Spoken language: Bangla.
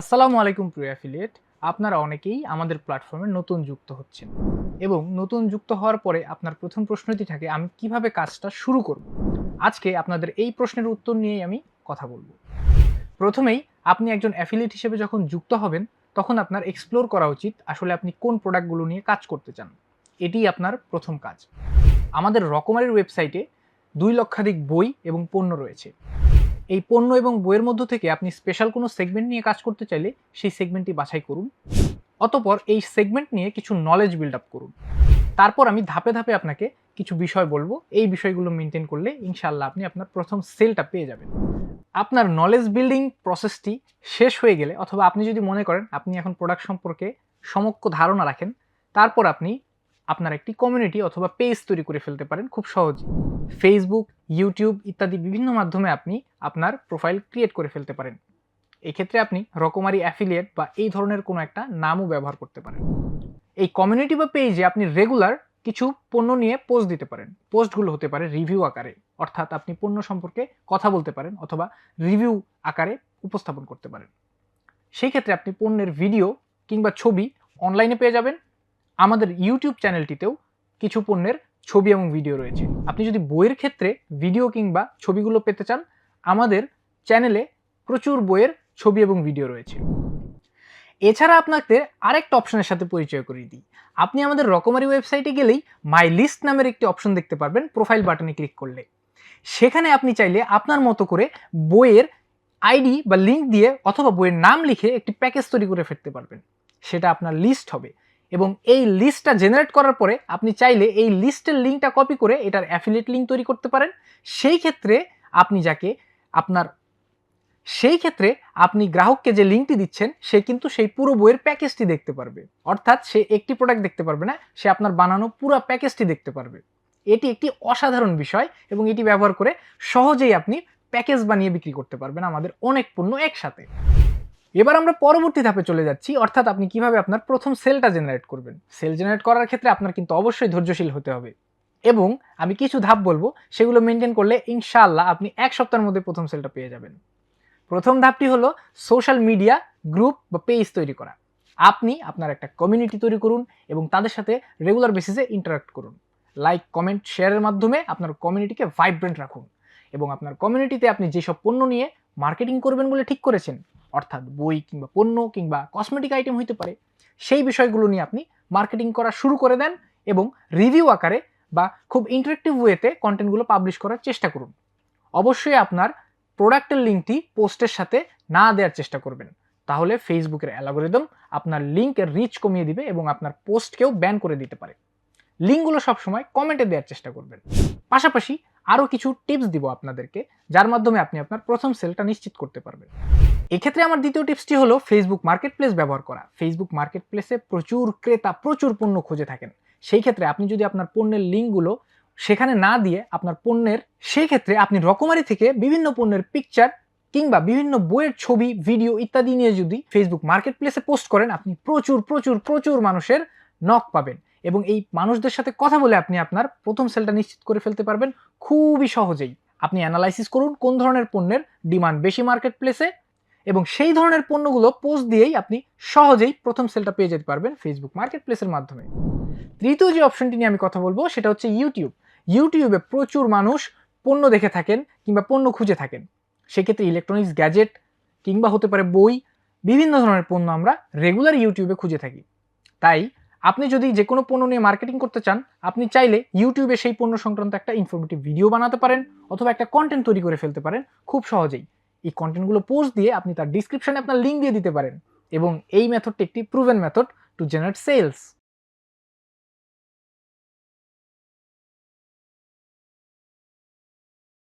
আসসালামু আলাইকুম প্রিয় অ্যাফিলিয়েট আপনারা অনেকেই আমাদের প্ল্যাটফর্মে নতুন যুক্ত হচ্ছেন। এবং নতুন যুক্ত হওয়ার পরে আপনার প্রথম প্রশ্নটি থাকে, আমি কীভাবে কাজটা শুরু করব? আজকে আপনাদের এই প্রশ্নের উত্তর নিয়েই আমি কথা বলব। প্রথমেই, আপনি একজন অ্যাফিলিয়েট হিসেবে যখন যুক্ত হবেন, তখন আপনার এক্সপ্লোর করা উচিত, আসলে আপনি কোন প্রোডাক্টগুলো নিয়ে কাজ করতে চান। এটিই আপনার প্রথম কাজ। আমাদের রকমারির ওয়েবসাইটে দুই লক্ষাধিক বই এবং পণ্য রয়েছে। এই পণ্য এবং বইয়ের মধ্য থেকে আপনি স্পেশাল কোনো সেগমেন্ট নিয়ে কাজ করতে চাইলে সেই সেগমেন্টটি বাছাই করুন। অতপর এই সেগমেন্ট নিয়ে কিছু নলেজ বিল্ড আপ করুন। তারপর আমি ধাপে ধাপে আপনাকে কিছু বিষয় বলব। এই বিষয়গুলো মেনটেন করলে ইনশাল্লাহ আপনি আপনার প্রথম সেলটা পেয়ে যাবেন। আপনার নলেজ বিল্ডিং প্রসেসটি শেষ হয়ে গেলে অথবা আপনি যদি মনে করেন আপনি এখন প্রোডাক্ট সম্পর্কে সমক্ষ ধারণা রাখেন, তারপর আপনি আপনার একটি কমিউনিটি অথবা পেজ তৈরি করে ফেলতে পারেন খুব সহজে ফেসবুক ইউটিউব ইত্যাদি বিভিন্ন মাধ্যমে আপনি আপনার প্রোফাইল ক্রিয়েট করে ফেলতে পারেন। এক্ষেত্রে আপনি রকমারি অ্যাফিলিয়েট বা এই ধরনের কোনো একটা নামও ব্যবহার করতে পারেন। এই কমিউনিটি বা পেজে আপনি রেগুলার কিছু পণ্য নিয়ে পোস্ট দিতে পারেন। পোস্টগুলো হতে পারে রিভিউ আকারে, অর্থাৎ আপনি পণ্য সম্পর্কে কথা বলতে পারেন অথবা রিভিউ আকারে উপস্থাপন করতে পারেন। সেই ক্ষেত্রে আপনি পণ্যের ভিডিও কিংবা ছবি অনলাইনে পেয়ে যাবেন। আমাদের ইউটিউব চ্যানেলটিতেও কিছু পণ্যের ছবি এবং ভিডিও রয়েছে। আপনি যদি বইয়ের ক্ষেত্রে ভিডিও কিংবা ছবিগুলো পেতে চান, আমাদের চ্যানেলে প্রচুর বইয়ের ছবি এবং ভিডিও রয়েছে। এছাড়া আপনাকে আরেকটা অপশনের সাথে পরিচয় করিয়ে দিই। আপনি আমাদের রকমারি ওয়েবসাইটে গেলেই মাই লিস্ট নামের একটি অপশন দেখতে পারবেন প্রোফাইল বাটনে ক্লিক করলে। সেখানে আপনি চাইলে আপনার মতো করে বইয়ের আইডি বা লিঙ্ক দিয়ে অথবা বইয়ের নাম লিখে একটি প্যাকেজ তৈরি করে ফেলতে পারবেন। সেটা আপনার লিস্ট হবে। এবং এই লিস্টটা জেনারেট করার পরে আপনি চাইলে এই লিস্টের লিঙ্কটা কপি করে এটার অ্যাফিলিয়েট লিঙ্ক তৈরি করতে পারেন। সেই ক্ষেত্রে আপনি যাকে আপনার, সেই ক্ষেত্রে আপনি গ্রাহককে যে লিঙ্কটি দিচ্ছেন, সে কিন্তু সেই পুরো বইয়ের প্যাকেজটি দেখতে পারবে। অর্থাৎ সে একটি প্রোডাক্ট দেখতে পারবে না, সে আপনার বানানো পুরো প্যাকেজটি দেখতে পারবে। এটি একটি অসাধারণ বিষয় এবং এটি ব্যবহার করে সহজেই আপনি প্যাকেজ বানিয়ে বিক্রি করতে পারবেন আমাদের অনেক পণ্য একসাথে। এবার আমরা পরবর্তী ধাপে চলে যাচ্ছি। অর্থাৎ আপনি কীভাবে আপনার প্রথম সেলটা জেনারেট করবেন? সেল জেনারেট করার ক্ষেত্রে আপনার কিন্তু অবশ্যই ধৈর্যশীল হতে হবে। এবং আমি কিছু ধাপ বলব, সেগুলো মেনটেন করলে ইনশাআল্লাহ আপনি এক সপ্তাহের মধ্যে প্রথম সেলটা পেয়ে যাবেন। প্রথম ধাপটি হলো সোশ্যাল মিডিয়া গ্রুপ বা পেজ তৈরি করা। আপনি আপনার একটা কমিউনিটি তৈরি করুন এবং তাদের সাথে রেগুলার বেসিসে ইন্টারাক্ট করুন। লাইক কমেন্ট শেয়ারের মাধ্যমে আপনার কমিউনিটিকে ভাইব্রেন্ট রাখুন। এবং আপনার কমিউনিটিতে আপনি যেসব পণ্য নিয়ে মার্কেটিং করবেন বলে ঠিক করেছেন অর্থাৎ বই কিংবা পণ্য কিংবা কসমেটিক আইটেম হইতে পারে, সেই বিষয়গুলো নিয়ে আপনি মার্কেটিং করা শুরু করে দেন এবং রিভিউ আকারে বা খুব ইন্টারেক্টিভ ওয়েতে কন্টেন্টগুলো পাবলিশ করার চেষ্টা করুন। অবশ্যই আপনার প্রোডাক্টের লিঙ্কটি পোস্টের সাথে না দেওয়ার চেষ্টা করবেন। তাহলে ফেসবুকের অ্যালগোরিদম আপনার লিঙ্কের রিচ কমিয়ে দিবে এবং আপনার পোস্টকেও ব্যান করে দিতে পারে। লিঙ্কগুলো সবসময় কমেন্টে দেওয়ার চেষ্টা করবেন। পাশাপাশি আরও কিছু টিপস দিব আপনাদেরকে, যার মাধ্যমে আপনি আপনার প্রথম সেলটা নিশ্চিত করতে পারবেন। এক্ষেত্রে আমার দ্বিতীয় টিপসটি হলো ফেসবুক মার্কেট প্লেস ব্যবহার করা। ফেসবুক মার্কেট প্লেসে প্রচুর ক্রেতা প্রচুর পণ্য খুঁজে থাকেন। সেই ক্ষেত্রে আপনি যদি আপনার পণ্যের লিঙ্কগুলো সেখানে না দিয়ে আপনার পণ্যের, সেই ক্ষেত্রে আপনি রকমারি থেকে বিভিন্ন পণ্যের পিকচার কিংবা বিভিন্ন বইয়ের ছবি ভিডিও ইত্যাদি নিয়ে যদি ফেসবুক মার্কেট প্লেসে পোস্ট করেন, আপনি প্রচুর প্রচুর প্রচুর মানুষের নক পাবেন। এবং এই মানুষদের সাথে কথা বলে আপনি আপনার প্রথম সেলটা নিশ্চিত করে ফেলতে পারবেন খুবই সহজেই। আপনি অ্যানালাইসিস করুন কোন ধরনের পণ্যের ডিমান্ড বেশি মার্কেট প্লেসে এবং সেই ধরনের পণ্যগুলো পোস্ট দিয়েই আপনি সহজেই প্রথম সেলটা পেয়ে যেতে পারবেন ফেসবুক মার্কেট প্লেসের মাধ্যমে। তৃতীয় যে অপশনটি নিয়ে আমি কথা বলব, সেটা হচ্ছে ইউটিউব ইউটিউবে প্রচুর মানুষ পণ্য দেখে থাকেন কিংবা পণ্য খুঁজে থাকেন। সেক্ষেত্রে ইলেকট্রনিক্স গ্যাজেট কিংবা হতে পারে বই, বিভিন্ন ধরনের পণ্য আমরা রেগুলার ইউটিউবে খুঁজে থাকি। তাই আপনি যদি যে কোনো পণ্য নিয়ে মার্কেটিং করতে চান, আপনি চাইলে ইউটিউবে সেই পণ্য সংক্রান্ত একটা ইনফরমেটিভ ভিডিও বানাতে পারেন অথবা একটা কন্টেন্ট তৈরি করে ফেলতে পারেন খুব সহজেই। এই কন্টেন্টগুলো পোস্ট দিয়ে আপনি তার ডিসক্রিপশানে আপনার লিঙ্ক দিয়ে দিতে পারেন। এবং এই মেথডটি একটি proven method to generate sales